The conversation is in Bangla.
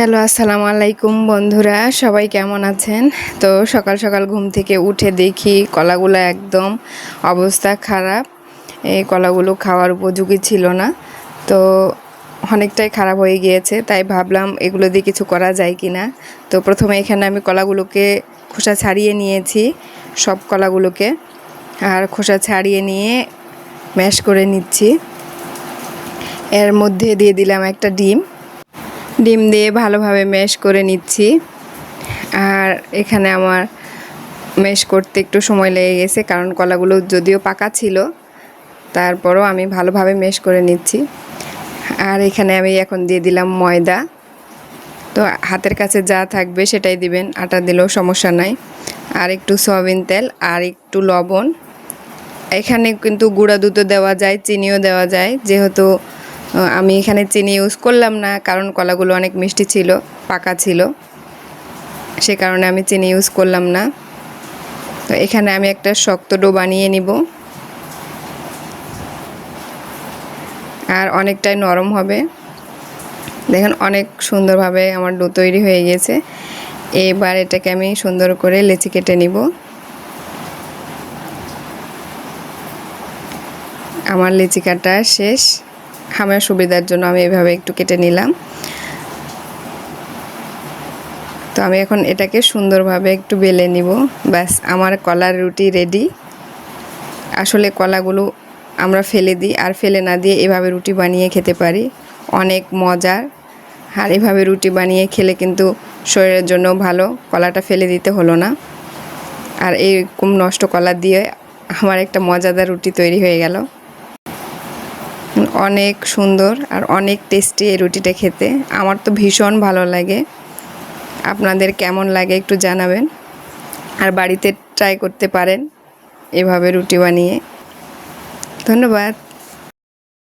হ্যালো, আসসালামু আলাইকুম বন্ধুরা, সবাই কেমন আছেন? তো সকাল সকাল ঘুম থেকে উঠে দেখি কলাগুলো একদম অবস্থা খারাপ। এই কলাগুলো খাওয়ার উপযোগী ছিল না। তো অনেকটাই খারাপ হয়ে গিয়েছে, তাই ভাবলাম এগুলো দিয়ে কিছু করা যায় কি না তো প্রথমে এখানে আমি কলাগুলোকে খোসা ছাড়িয়ে নিয়েছি, সব কলাগুলোকে। আর খোসা ছাড়িয়ে নিয়ে ম্যাশ করে নিচ্ছি। এর মধ্যে দিয়ে দিলাম একটা ডিম। ডিম দিয়ে ভালোভাবে ম্যাশ করে নিচ্ছি। আর এখানে আমার ম্যাশ করতে একটু সময় লেগে গেছে, কারণ কলাগুলো যদিও পাকা ছিল, তারপরও আমি ভালোভাবে ম্যাশ করে নিচ্ছি। আর এখানে আমি এখন দিয়ে দিলাম ময়দা। তো হাতের কাছে যা থাকবে সেটাই দিবেন, আটা দিলেও সমস্যা নাই। আর একটু সয়াবিন তেল, আর একটু লবণ। এখানে কিন্তু গুঁড়া দুধও দেওয়া যায়, চিনিও দেওয়া যায়, যেহেতু আমি এখানে চিনি ইউজ করলাম না, কারণ কলাগুলো অনেক মিষ্টি ছিল, পাকা ছিল। সে কারণে আমি চিনি ইউজ করলাম না। তো এখানে আমি একটা শক্ত ডো বানিয়ে নিব। আর অনেকটাই নরম হবে। দেখেন অনেক সুন্দরভাবে আমার ডো তৈরি হয়ে গেছে। এবার এটাকে আমি সুন্দর করে লেচি কেটে নিব। আমার লিচি কাটা শেষ। আমার সুবিধার জন্য আমি এভাবে একটু কেটে নিলাম। তো আমি এখন এটাকে সুন্দরভাবে একটু বেলে নিব। ব্যাস, আমার কলার রুটি রেডি আসলে কলাগুলো আমরা ফেলে দিই, আর ফেলে না দিয়ে এভাবে রুটি বানিয়ে খেতে পারি। অনেক মজার। আর এভাবে রুটি বানিয়ে খেলে কিন্তু শরীরের জন্য ভালো, কলাটা ফেলে দিতে হলো না। আর এরকম নষ্ট কলা দিয়ে আমার একটা মজাদার রুটি তৈরি হয়ে গেল। অনেক সুন্দর আর অনেক টেস্টি এই রুটিটা খেতে। আমার তো ভীষণ ভালো লাগে। আপনাদের কেমন লাগে একটু জানাবেন। আর বাড়িতে ট্রাই করতে পারেন এভাবে রুটি বানিয়ে। ধন্যবাদ।